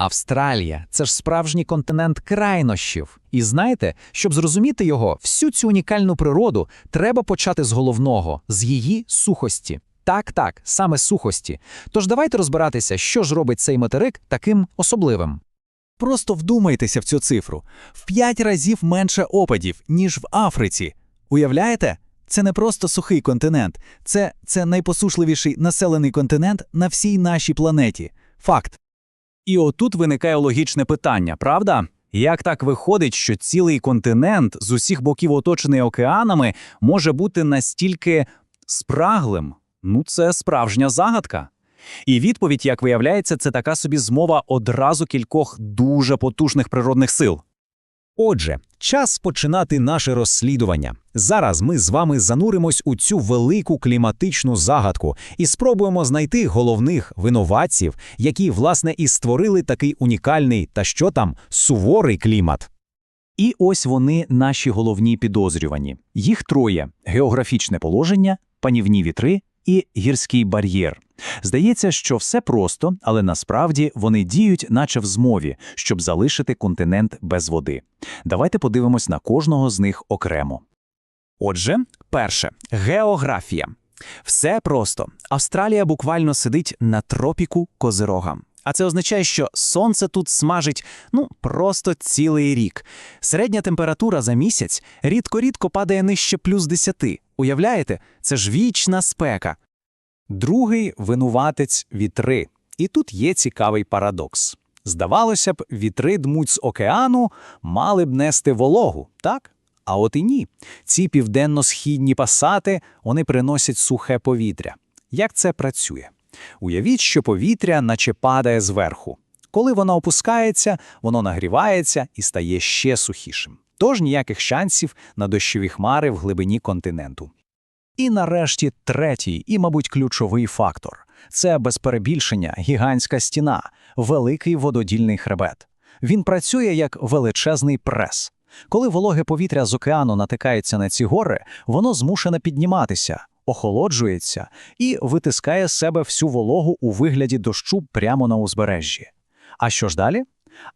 Австралія це ж справжній континент крайнощів. І знаєте, щоб зрозуміти його, всю цю унікальну природу треба почати з головного, з її сухості. Так, так, саме сухості. Тож давайте розбиратися, що ж робить цей материк таким особливим. Просто вдумайтеся в цю цифру. В п'ять разів менше опадів, ніж в Африці. Уявляєте? Це не просто сухий континент, це, це найпосушливіший населений континент на всій нашій планеті. Факт. І отут виникає логічне питання, правда? Як так виходить, що цілий континент з усіх боків оточений океанами може бути настільки спраглим? Ну, це справжня загадка. І відповідь, як виявляється, це така собі змова одразу кількох дуже потужних природних сил. Отже, час починати наше розслідування. Зараз ми з вами зануримось у цю велику кліматичну загадку і спробуємо знайти головних винуватців, які, власне, і створили такий унікальний та що там суворий клімат. І ось вони, наші головні підозрювані. Їх троє: географічне положення, панівні вітри і гірський бар'єр. Здається, що все просто, але насправді вони діють, наче в змові, щоб залишити континент без води. Давайте подивимось на кожного з них окремо. Отже, перше географія. Все просто. Австралія буквально сидить на тропіку Козирога. А це означає, що сонце тут смажить ну просто цілий рік. Середня температура за місяць рідко-рідко падає нижче плюс 10. Уявляєте, це ж вічна спека. Другий винуватець вітри. І тут є цікавий парадокс. Здавалося б, вітри дмуть з океану, мали б нести вологу, так? А от і ні. Ці південно-східні пасати вони приносять сухе повітря. Як це працює? Уявіть, що повітря наче падає зверху. Коли воно опускається, воно нагрівається і стає ще сухішим. Тож ніяких шансів на дощові хмари в глибині континенту. І нарешті третій і, мабуть, ключовий фактор це без перебільшення гігантська стіна, великий вододільний хребет. Він працює як величезний прес. Коли вологе повітря з океану натикається на ці гори, воно змушене підніматися, охолоджується і витискає з себе всю вологу у вигляді дощу прямо на узбережжі. А що ж далі?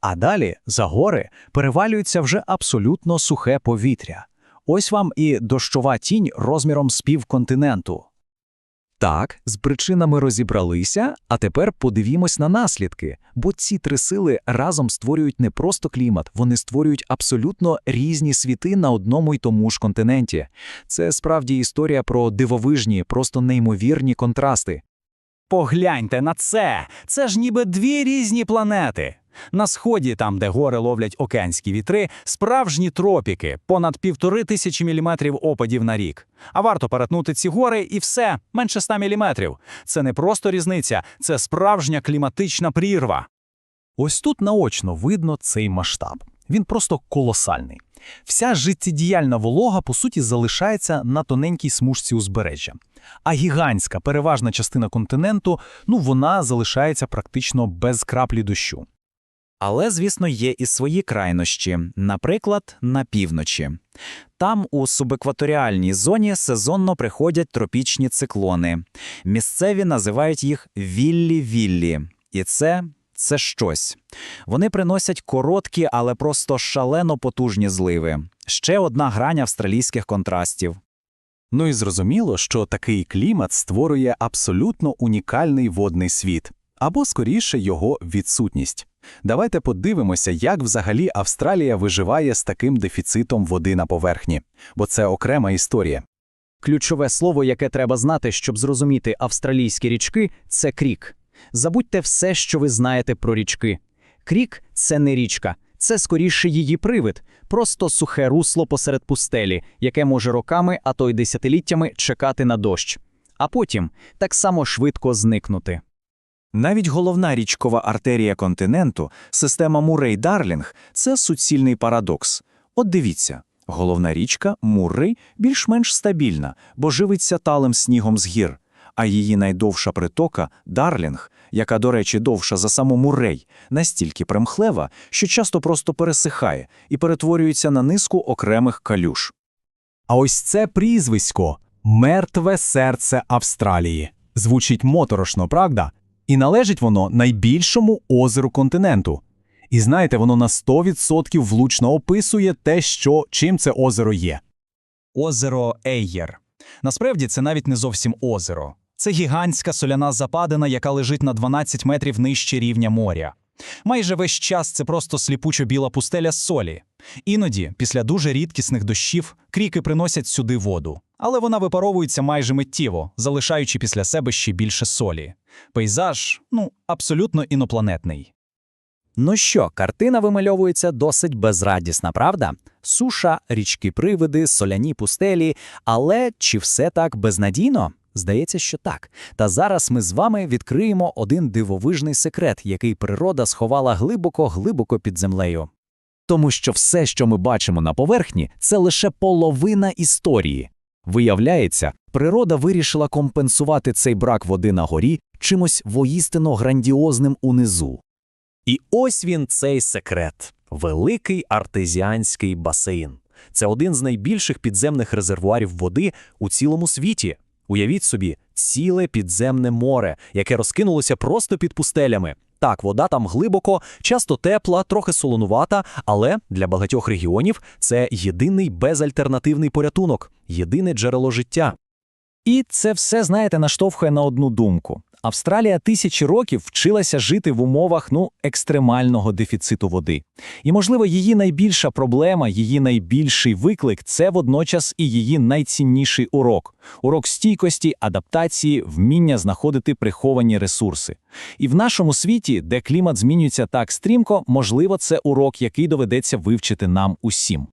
А далі за гори перевалюється вже абсолютно сухе повітря. Ось вам і дощова тінь розміром з півконтиненту. Так, з причинами розібралися, а тепер подивімось на наслідки, бо ці три сили разом створюють не просто клімат, вони створюють абсолютно різні світи на одному й тому ж континенті. Це справді історія про дивовижні, просто неймовірні контрасти. Погляньте на це! Це ж ніби дві різні планети. На сході, там, де гори ловлять океанські вітри, справжні тропіки, понад півтори тисячі міліметрів опадів на рік. А варто перетнути ці гори і все, менше ста міліметрів. Це не просто різниця, це справжня кліматична прірва. Ось тут наочно видно цей масштаб. Він просто колосальний. Вся життєдіяльна волога, по суті, залишається на тоненькій смужці узбережжя. А гігантська переважна частина континенту, ну вона залишається практично без краплі дощу. Але, звісно, є і свої крайнощі, наприклад, на півночі. Там, у субекваторіальній зоні, сезонно приходять тропічні циклони. Місцеві називають їх віллі-віллі. І це це щось. Вони приносять короткі, але просто шалено потужні зливи. Ще одна грань австралійських контрастів. Ну і зрозуміло, що такий клімат створює абсолютно унікальний водний світ, або скоріше його відсутність. Давайте подивимося, як взагалі Австралія виживає з таким дефіцитом води на поверхні, бо це окрема історія. Ключове слово, яке треба знати, щоб зрозуміти австралійські річки, це крік. Забудьте все, що ви знаєте про річки. Крік це не річка, це скоріше її привид, просто сухе русло посеред пустелі, яке може роками, а то й десятиліттями чекати на дощ, а потім так само швидко зникнути. Навіть головна річкова артерія континенту, система Муррей-Дарлінг – це суцільний парадокс. От дивіться, головна річка Муррей більш-менш стабільна, бо живиться талим снігом з гір, а її найдовша притока Дарлінг, яка, до речі, довша за саму Муррей, настільки примхлева, що часто просто пересихає і перетворюється на низку окремих калюш. А ось це прізвисько мертве серце Австралії. Звучить моторошно, правда? І належить воно найбільшому озеру континенту. І знаєте, воно на 100% влучно описує те, що чим це озеро є. Озеро Ейєр. Насправді це навіть не зовсім озеро. Це гігантська соляна западина, яка лежить на 12 метрів нижче рівня моря. Майже весь час це просто сліпучо біла пустеля з солі. Іноді, після дуже рідкісних дощів, кріки приносять сюди воду. Але вона випаровується майже миттєво, залишаючи після себе ще більше солі. Пейзаж, ну, абсолютно інопланетний. Ну що, картина вимальовується досить безрадісна, правда? Суша, річки-привиди, соляні пустелі. Але чи все так безнадійно? Здається, що так. Та зараз ми з вами відкриємо один дивовижний секрет, який природа сховала глибоко-глибоко під землею. Тому що все, що ми бачимо на поверхні, це лише половина історії. Виявляється, природа вирішила компенсувати цей брак води на горі чимось воїстину грандіозним унизу. І ось він цей секрет великий артезіанський басейн. Це один з найбільших підземних резервуарів води у цілому світі. Уявіть собі, ціле підземне море, яке розкинулося просто під пустелями. Так, вода там глибоко, часто тепла, трохи солонувата, але для багатьох регіонів це єдиний безальтернативний порятунок, єдине джерело життя. І це все, знаєте, наштовхує на одну думку. Австралія тисячі років вчилася жити в умовах ну екстремального дефіциту води. І, можливо, її найбільша проблема, її найбільший виклик це водночас і її найцінніший урок урок стійкості, адаптації, вміння знаходити приховані ресурси. І в нашому світі, де клімат змінюється так стрімко, можливо, це урок, який доведеться вивчити нам усім.